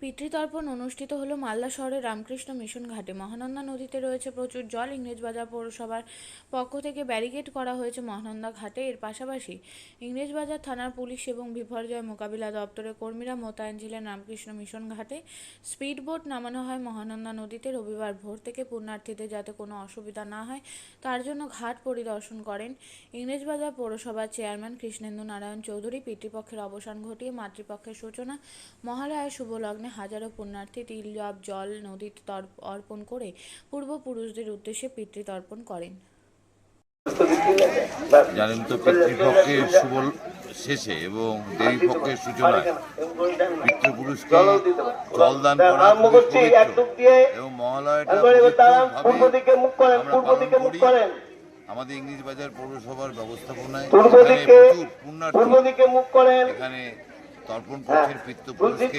পিতৃতর্পণ অনুষ্ঠিত হলো মালদা শহরের রামকৃষ্ণ মিশন ঘাটে। মহানন্দা নদীতে রয়েছে প্রচুর জল। ইংরেজবাজার পৌরসভার পক্ষ থেকে ব্যারিকেড করা হয়েছে মহানন্দা ঘাটে। এর পাশাপাশি ইংরেজবাজার থানার পুলিশ এবং বিপর্যয় মোকাবিলা দপ্তরের কর্মীরা মোতায়েন ছিলেন রামকৃষ্ণ মিশন ঘাটে। স্পিড বোট নামানো হয় মহানন্দা নদীতে। রবিবার ভোর থেকে পুণ্যার্থীদের যাতে কোনো অসুবিধা না হয়, তার জন্য ঘাট পরিদর্শন করেন ইংরেজবাজার পৌরসভার চেয়ারম্যান কৃষ্ণেন্দু নারায়ণ চৌধুরী। পিতৃপক্ষের অবসান ঘটিয়ে মাতৃপক্ষের সূচনা মহালয়া শুভ লগ্নে হাজারো পুণ্যার্থী তিলজব জল নদীতে তর্প অর্পণ করে পূর্বপুরুষদের উদ্দেশ্যে পিতৃতর্পণ করেন জানেন তো পিতৃপক্ষের শুভ শেষে এবং দেবী পক্ষের সূচনায় পিতৃপুরুষকে করা এক পবিত্র। ডুব এবং মহালয়াটা করি। আমাদের ইংলিশ বাজার পৌরসভার ব্যবস্থাপনায় পূর্ব এখানে তর্পণ হ্যাঁ। তুলসীর পিতৃপুরুষকে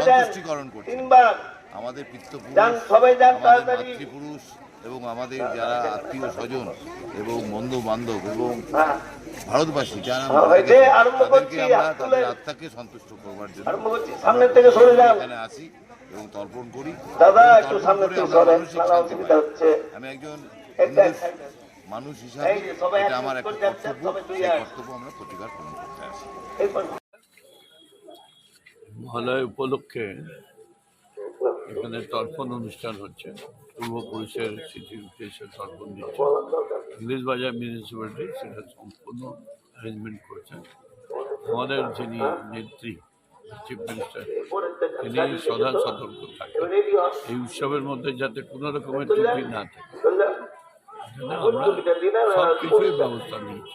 সন্তুষ্টিকরণ করছে তিনবার। আমাদের পিতৃপুরুষ আমাদের মাতৃপুরুষ এবং আমাদের যারা আত্মীয় স্বজন এবং বন্ধু বান্ধব এবং হ্যাঁ। ভারতবাসী যারা হ্যাঁ, তাদেরকে আমরা তাদের আত্মাকে সন্তুষ্ট করবার জন্য সামনের থেকে সরে যান। এখানে আসি এবং তর্পণ করি। দাদা একটু করে থেকে অসুবিধা হচ্ছে। আমি একজন। মানুষ হিসাবে এটা আমার একটা কর্তব্য। সেই কর্তব্য আমরা প্রতিকার পূরণ করতে আসি। মহালয় উপলক্ষে এখানে তর্পণ অনুষ্ঠান হচ্ছে। পূর্বপুরুষের স্মৃতির উদ্দেশ্যে তর্পণ দিচ্ছে। ইংলিশ বাজার মিউনিসিপ্যালিটি সেটা সম্পূর্ণ অ্যারেঞ্জমেন্ট করেছেন আমাদের যিনি নেত্রী চিফ মিনিস্টার তিনি সদা সতর্ক থাকেন এই উৎসবের মধ্যে যাতে কোনো রকমের ত্রুটি না থাকে। আমরা সব কিছুই ব্যবস্থা নিয়েছি।